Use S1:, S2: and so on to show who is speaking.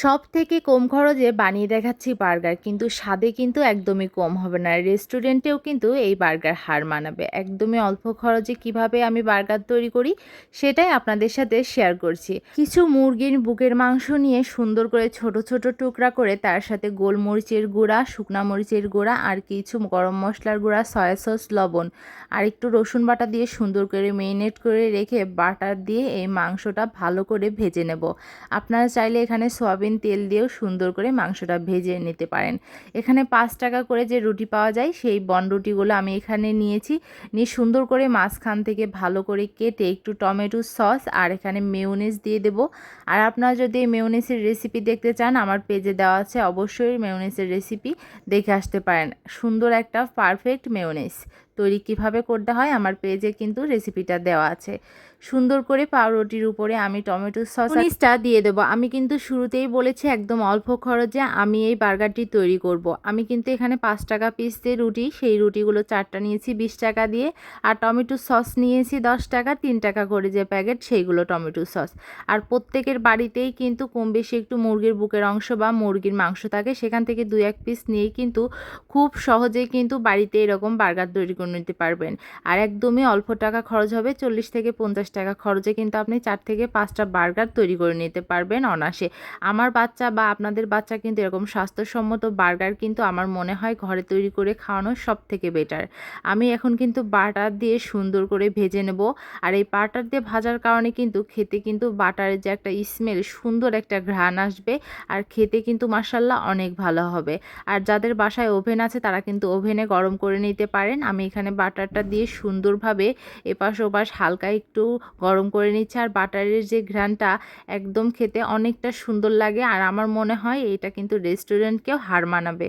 S1: সব থেকে কম খরচে বানিয়ে দেখাচ্ছি বার্গার, কিন্তু স্বাদে কিন্তু একদমই কম হবে না। রেস্টুরেন্টেও কিন্তু এই বার্গার হার মানাবে। একদমই অল্প খরচে কীভাবে আমি বার্গার তৈরি করি, সেটাই আপনাদের সাথে শেয়ার করছি। কিছু মুরগির বুকের মাংস নিয়ে সুন্দর করে ছোট ছোট টুকরা করে তার সাথে গোলমরিচের গুঁড়া, শুকনা মরিচের গুঁড়া আর কিছু গরম মশলার গুঁড়া, সয়া সস, লবণ আর একটু রসুন বাটা দিয়ে সুন্দর করে মেরিনেট করে রেখে বাটার দিয়ে এই মাংসটা ভালো করে ভেজে নেব। আপনারা চাইলে এখানে সয়াবিন তেল দিয়েও সুন্দর করে মাংসটা ভেজে নিতে পারেন। এখানে পাঁচ টাকা করে যে রুটি পাওয়া যায়, সেই বন রুটিগুলো আমি এখানে নিয়েছি। নিয়ে সুন্দর করে মাঝখান থেকে ভালো করে কেটে একটু টমেটো সস আর এখানে মেয়োনেজ দিয়ে দেব। আর আপনারা যদি এই মেয়োনেজের রেসিপি দেখতে চান, আমার পেজে দেওয়া আছে অবশ্যই মেয়োনেজের রেসিপি, দেখে আসতে পারেন। সুন্দর একটা পারফেক্ট মেয়োনেজ। তৈরি কীভাবে করতে হয় আমার পেজে কিন্তু রেসিপিটা দেওয়া আছে। সুন্দর করে পাউরুটির উপরে আমি টমেটো সস মিক্সটা দিয়ে দেবো। আমি কিন্তু শুরুতেই বলেছি একদম অল্প খরচে আমি এই বার্গারটি তৈরি করব। আমি কিন্তু এখানে পাঁচ টাকা পিস দিয়ে রুটি, সেই রুটিগুলো চারটা নিয়েছি বিশ টাকা দিয়ে। আর টমেটো সস নিয়েছি দশ টাকা, তিন টাকা করে যে প্যাকেট সেইগুলো টমেটো সস। আর প্রত্যেকের বাড়িতেই কিন্তু কম বেশি একটু মুরগির বুকের অংশ বা মুরগির মাংস থাকে, সেখান থেকে দু এক পিস নিয়ে কিন্তু খুব সহজেই কিন্তু বাড়িতে এরকম বার্গার তৈরি করে নিতে পারবেন। আর একদমই অল্প টাকা খরচ হবে, চল্লিশ থেকে পঞ্চাশ টাকা খরচে কিন্তু আপনি চার থেকে পাঁচটা বার্গার তৈরি করে নিতে পারবেন অনাসে আমার বাচ্চা বা আপনাদের বাচ্চা কিন্তু এরকম স্বাস্থ্যসম্মত বার্গার কিন্তু আমার মনে হয় ঘরে তৈরি করে খাওয়ানো সব থেকে বেটার। আমি এখন কিন্তু বাটার দিয়ে সুন্দর করে ভেজে নেব। আর এই বাটার দিয়ে ভাজার কারণে কিন্তু খেতে কিন্তু বাটারের যে একটা স্মেল, সুন্দর একটা ঘ্রাণ আসবে। আর খেতে কিন্তু মাসাল্লাহ অনেক ভালো হবে। আর যাদের বাসায় ওভেন আছে তারা কিন্তু ওভেনে গরম করে নিতে পারেন। আমি এখানে বাটারটা দিয়ে সুন্দরভাবে এপাশ ওপাশ হালকা একটু গরম করে নিচ্ছে। আর বাটারের যে ঘ্রানটা একদম খেতে অনেকটা সুন্দর লাগে। আর আমার মনে হয় এটা কিন্তু রেস্টুরেন্টকেও হার মানাবে।